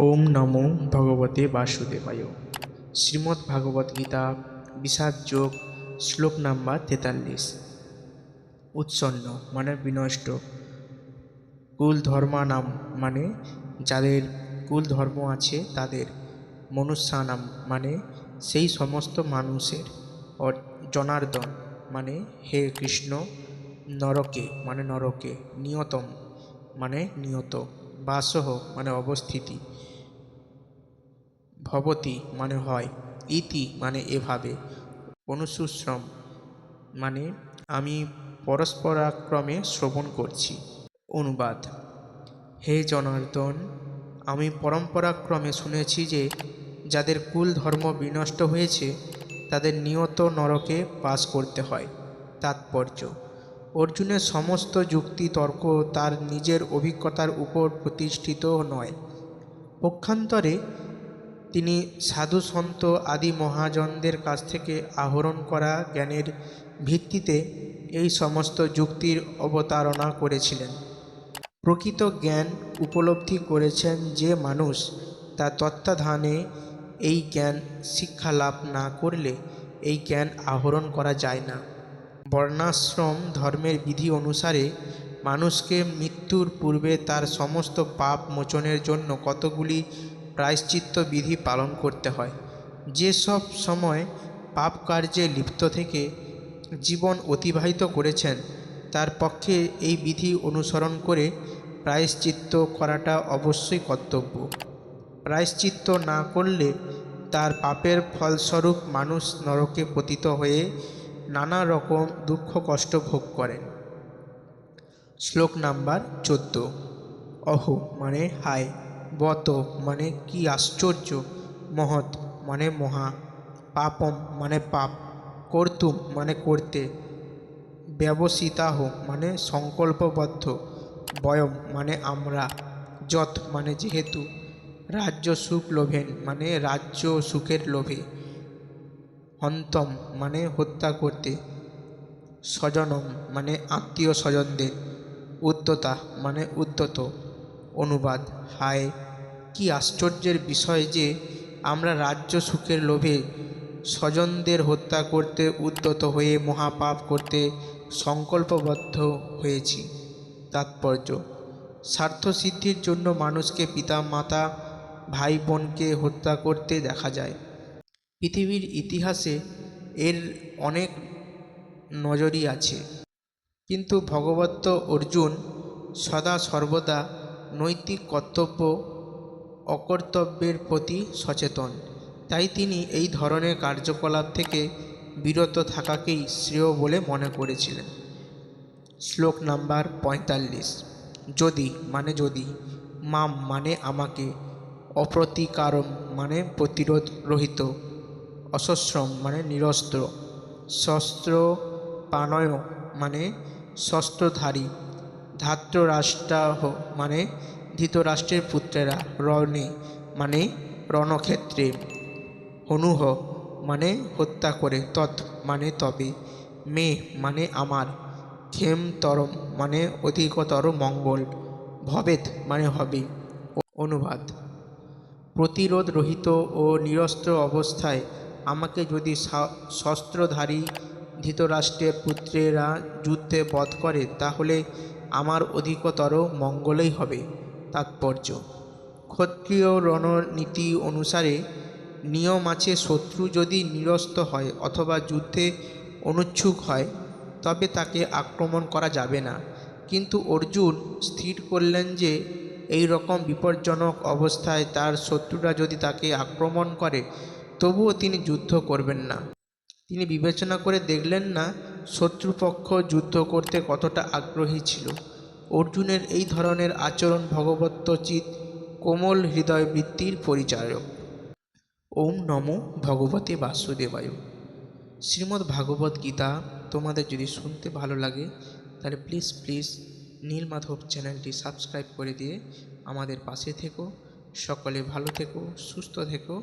ওম নমো ভগবতে বাসুদেবায়। শ্রীমদ্ ভাগবত গীতা বিষাদ যোগ, শ্লোক নাম্বার তেতাল্লিশ। উৎসন্ন মানে বিনষ্ট। কুল ধর্মানাম মানে যাদের কুল ধর্ম আছে তাদের। মনুষ্যানাম মানে সেই সমস্ত মানুষের। জনার্দন মানে হে কৃষ্ণ, নরকে মানে নরকে, নিয়তম মানে নিয়ত। বাসহ মানে অবস্থিতি। ভবতি মানে হয়, ইতি মানে এভাবে। অনুসুশ্রম মানে আমি পরস্পরাক্রমে শ্রবণ করছি। অনুবাদ। হে জনার্দন, আমি পরম্পরাক্রমে শুনেছি যে যাদের কুল ধর্ম বিনষ্ট হয়েছে, তাদের নিয়ত নরকে বাস করতে হয়। তাৎপর্য। অর্জুনের সমস্ত যুক্তি তর্ক তার নিজের অভিজ্ঞতার উপর প্রতিষ্ঠিত নয়। পক্ষান্তরে তিনি সাধু সন্ত আদি মহাজনদের কাছ থেকে আহরণ করা জ্ঞানের ভিত্তিতে এই সমস্ত যুক্তির অবতারণা করেছিলেন। প্রকৃত জ্ঞান উপলব্ধি করেছেন যে মানুষ তার তত্ত্বাধানে এই জ্ঞান শিক্ষা লাভ না করলে এই জ্ঞান আহরণ করা যায় না। বর্ণাশ্রম ধর্মের বিধি অনুসারে মানুষকে মৃত্যুর পূর্বে তার সমস্ত পাপ মোচনের জন্য কতগুলি প্রায়শ্চিত্ত বিধি পালন করতে হয়। যেসব সময় পাপ কার্যে লিপ্ত থেকে জীবন অতিবাহিত করেছেন, তার পক্ষে এই বিধি অনুসরণ করে প্রায়শ্চিত্ত করাটা অবশ্যই কর্তব্য। প্রায়শ্চিত্ত না করলে তার পাপের ফলস্বরূপ মানুষ নরকে পতিত হয়ে নানা রকম দুঃখ কষ্ট ভোগ করেন। শ্লোক নাম্বার চোদ্দ। অহ মানে হায়, বত মানে কি আশ্চর্য, মহৎ মানে মহা, পাপম মানে পাপ, কর্তুম মানে করতে, ব্যবসিতাহ মানে সংকল্পবদ্ধ, বয়ম মানে আমরা, যত মানে যেহেতু, রাজ্য সুখ লোভেন মানে রাজ্য সুখের লোভে হন্তম মানে হত্যা করতে, স্বজনম মানে আত্মীয় স্বজনদের উদ্যতা মানে উদ্যত অনুবাদ, হায়, কি আশ্চর্যের বিষয় যে আমরা রাজ্য সুখের লোভে স্বজনদের হত্যা করতে উদ্যত হয়ে মহাপাপ করতে সংকল্পবদ্ধ হয়েছি। তাৎপর্য, স্বার্থসিদ্ধির জন্য মানুষকে পিতা, মাতা ভাই বোনকে হত্যা করতে দেখা যায়। পৃথিবীর ইতিহাসে এর অনেক নজরই আছে। কিন্তু ভগবত অর্জুন সদা সর্বদা নৈতিক কর্তব্য, অকর্তব্যের প্রতি সচেতন। তাই তিনি এই ধরনের কার্যকলাপ থেকে বিরত থাকাকেই শ্রেয় বলে মনে করেছিলেন। শ্লোক নাম্বার পঁয়তাল্লিশ। যদি মানে যদি, মাম মানে আমাকে, অপ্রতিকারম মানে প্রতিরোধ রহিত। অসশ্রম মানে নিরস্ত্র। শস্ত্র পানয় মানে শস্ত্রধারী ধাত্ররাষ্ট্রাহ মানে ধৃতরাষ্ট্রের পুত্রেরা। রণে মানে রণক্ষেত্রে। হনুহ মানে হত্যা করে। তৎ মানে তবে। মে মানে আমার। ক্ষেমতরম মানে অধিকতর মঙ্গল। ভবেত মানে হবে। অনুবাদ। প্রতিরোধ রহিত ও নিরস্ত্র অবস্থায় আমাকে যদি শস্ত্রধারী ধৃতরাষ্ট্রের পুত্রেরা যুদ্ধে বধ করে, তাহলে আমার অধিকতর মঙ্গলই হবে। তাৎপর্য। ক্ষত্রিয় রণনীতি অনুসারে নিয়ম আছে, শত্রু যদি নিরস্ত হয় অথবা যুদ্ধে অনুচ্ছুক হয়, তবে তাকে আক্রমণ করা যাবে না। কিন্তু অর্জুন স্থির করলেন যে এই রকম বিপজ্জনক অবস্থায় তার শত্রুরা যদি তাকে আক্রমণ করে তবুও তিনি যুদ্ধ করবেন না। তিনি বিবেচনা করে দেখলেন না, শত্রুপক্ষ যুদ্ধ করতে কতটা আগ্রহী ছিল। অর্জুনের এই ধরনের আচরণ ভগবত্বচিত কোমল হৃদয় বৃত্তির পরিচায়ক। ওম নমো ভগবতে বাসুদেবায়। শ্রীমদ্ ভাগবত গীতা তোমাদের যদি শুনতে ভালো লাগে, তাহলে প্লিজ প্লিজ নীলমাধব চ্যানেলটি সাবস্ক্রাইব করে দিয়ে আমাদের পাশে থেকো। সকলে ভালো থেকো, সুস্থ থেকো।